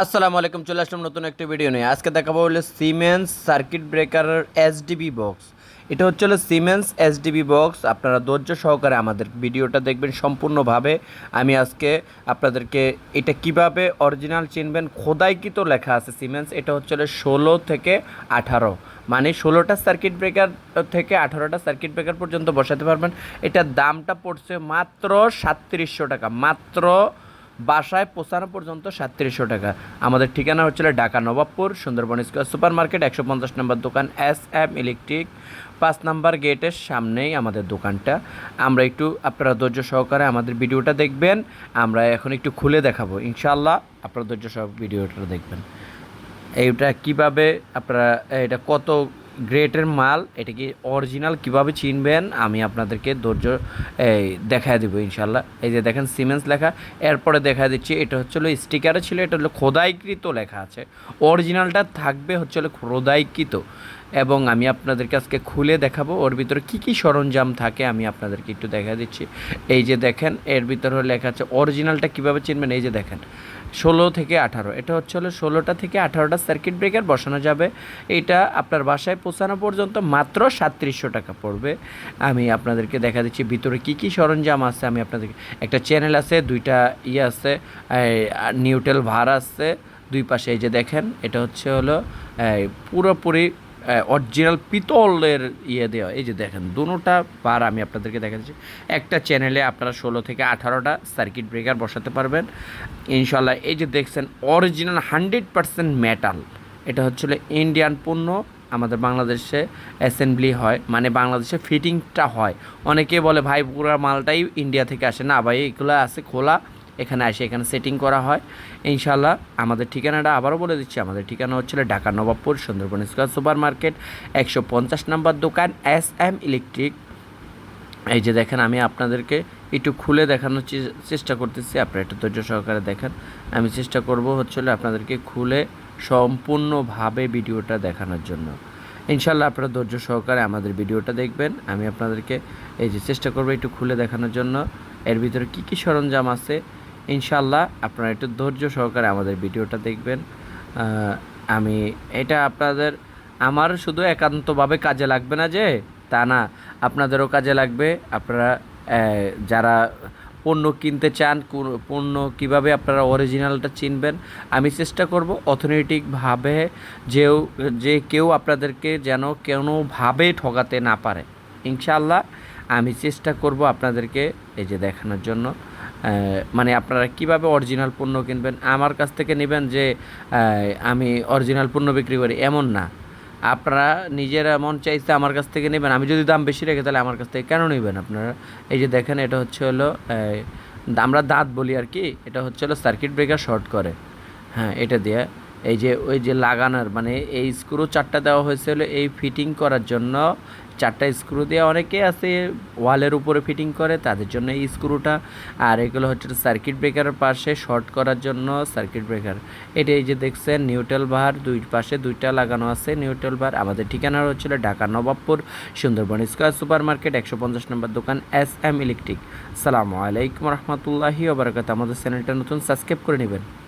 আসসালামু আলাইকুম, চলে আসলাম নতুন একটা ভিডিও নিয়ে। আজকে দেখাবো হলো Siemens circuit breaker SDB box এটা হচ্ছে হলো সিমেন্স এসডিবি বক্স আপনারা ধৈর্য সহকারে আমাদের ভিডিওটা দেখবেন সম্পূর্ণভাবে। আমি আজকে আপনাদেরকে এটা কীভাবে অরিজিনাল চিনবেন, খোদাইকৃত লেখা আছে সিমেন্স এটা হচ্ছে হলো ষোলো থেকে আঠারো। মানে ষোলোটা সার্কিট ব্রেকার থেকে আঠারোটা সার্কিট ব্রেকার পর্যন্ত বসাতে পারবেন। এটার দামটা পড়ছে মাত্র সাতত্রিশশো টাকা। মাত্র বাসায় পৌঁছানো পর্যন্ত সাতত্রিশশো টাকা। আমাদের ঠিকানা হচ্ছিল Dhaka Nawabpur, Sundarban square super market একশো পঞ্চাশ নম্বর দোকান এস এম ইলেকট্রিক। পাঁচ নাম্বার গেটের সামনেই আমাদের দোকানটা। আমরা একটু আপনারা ধৈর্য সহকারে আমাদের ভিডিওটা দেখবেন। আমরা এখন একটু খুলে দেখাবো। ইনশাল্লাহ আপনারা ধৈর্য সহ ভিডিওটা দেখবেন। এইটা কীভাবে আপনারা এটা কত গ্রেটের মাল, এটা কি অরিজিনাল? কীভাবে চিনবেন? আমি আপনাদেরকে ধৈর্য, এই, দেখায় দেবো, ইনশাল্লাহ। এই যে দেখেন সিমেন্স লেখা। এরপরে দেখা দিচ্ছি, এটা হচ্ছে হলো স্টিকারে ছিল, এটা হলো খোদাইকৃত লেখা আছে। অরিজিনালটা থাকবে হচ্ছে হলো খোদাইকৃত। এবং আমি আপনাদেরকে আজকে খুলে দেখাবো, ওর ভিতরে কী কী সরঞ্জাম থাকে, আমি আপনাদেরকে একটু দেখা দিচ্ছি। এই যে দেখেন, এর ভিতরে লেখা আছে অরিজিনালটা কীভাবে চিনবেন? এই যে দেখেন ষোলো থেকে আঠারো। এটা হচ্ছে হলো ষোলোটা থেকে আঠারোটা সার্কিট ব্রেকার বসানো যাবে। এটা আপনার বাসায় পৌঁছানো পর্যন্ত মাত্র সাতত্রিশশো টাকা পড়বে। আমি আপনাদেরকে দেখা দিচ্ছি ভিতরে কী কী সরঞ্জাম আছে। আমি আপনাদেরকে, একটা চ্যানেল আছে, দুইটা ইয়ে আছে নিউটেল ভার আছে। দুই পাশে এই যে দেখেন, এটা হচ্ছে হলো পুরোপুরি অরিজিনাল পিতলের ইয়ে দেওয়া। এই যে দেখেন দুটোটা বার আমি আপনাদেরকে দেখাচ্ছি। একটা চ্যানেলে আপনারা ষোলো থেকে আঠারোটা সার্কিট ব্রেকার বসাতে পারবেন। ইনশাল্লাহ এই যে দেখছেন অরিজিনাল হান্ড্রেড পারসেন্ট মেটাল এটা হচ্ছিল ইন্ডিয়ান পণ্য। আমাদের বাংলাদেশে অ্যাসেম্বলি হয় মানে বাংলাদেশে ফিটিংটা হয়। অনেকে বলে, ভাই, পুরো মালটাই ইন্ডিয়া থেকে আসে। না, ভাই, এগুলো আছে খোলা। এখানে আসে, এখানে সেটিং করা হয়। ইনশাল্লাহ আমাদের ঠিকানাটা আবারও বলে দিচ্ছি। আমাদের ঠিকানা হচ্ছিল Dhaka Nawabpur, Sundarban square super market একশো পঞ্চাশ নম্বর দোকান, এস এম ইলেকট্রিক। এই যে দেখেন, আমি আপনাদেরকে একটু খুলে দেখানোর চেষ্টা করতেছি। আপনারা একটু ধৈর্য সহকারে দেখেন। আমি চেষ্টা করব হচ্ছিল আপনাদেরকে খুলে সম্পূর্ণভাবে ভিডিওটা দেখানোর জন্য। ইনশাল্লাহ আপনারা ধৈর্য সহকারে আমাদের ভিডিওটা দেখবেন। আমি আপনাদেরকে এই যে চেষ্টা করব একটু খুলে দেখানোর জন্য। এর ভিতরে কী কী সরঞ্জাম আছে? ইনশাল্লাহ আপনারা একটু ধৈর্য সহকারে আমাদের ভিডিওটা দেখবেন। আমি এটা আপনাদের, আমার শুধু একান্তভাবে কাজে লাগবে না যে, তা না, আপনাদেরও কাজে লাগবে। আপনারা যারা পণ্য কিনতে চান পণ্য কীভাবে আপনারা অরিজিনালটা চিনবেন, আমি চেষ্টা করব অর্থনৈতিকভাবে যেও, যে কেউ আপনাদেরকে যেন কোনোভাবে ঠকাতে না পারে। ইনশাআল্লাহ আমি চেষ্টা করব আপনাদেরকে এই যে দেখানোর জন্য মানে আপনারা কীভাবে অরিজিনাল পণ্য কিনবেন? আমার কাছ থেকে নেবেন যে আমি অরিজিনাল পণ্য বিক্রি করি, এমন না। আপনারা নিজেরা মন চাইছে আমার কাছ থেকে নেবেন। আমি যদি দাম বেশি রেখে, তাহলে আমার কাছ থেকে কেন নেবেন আপনারা? এই যে দেখেন, এটা হচ্ছে হলো আমরা দাঁত বলি আর কি, এটা হচ্ছে হলো সার্কিট ব্রেকার শর্ট করে। হ্যাঁ এটা দিয়ে এই যে, ওই যে লাগানোর মানে এই স্ক্রু চারটা দেওয়া হয়েছিল এই ফিটিং করার জন্য। চারটা স্ক্রু দিয়ে অনেকে আছে ওয়ালের উপরে ফিটিং করে, তাদের জন্য এই স্ক্রুটা আর এগুলো হচ্ছে সার্কিট ব্রেকারের পাশে শর্ট করার জন্য সার্কিট ব্রেকার এটা এই যে দেখছেন নিউট্রাল বার দুই পাশে দুইটা লাগানো আছে নিউট্রাল বার আমাদের ঠিকানা হচ্ছিল Dhaka Nawabpur, Sundarban square super market একশো পঞ্চাশ নম্বর দোকান, এস এম ইলেকট্রিক। সালামু আলাইকুম রহমতুল্লাহি ওবরাকাত আমাদের চ্যানেলটা নতুন, সাবস্ক্রাইব করে নেবেন।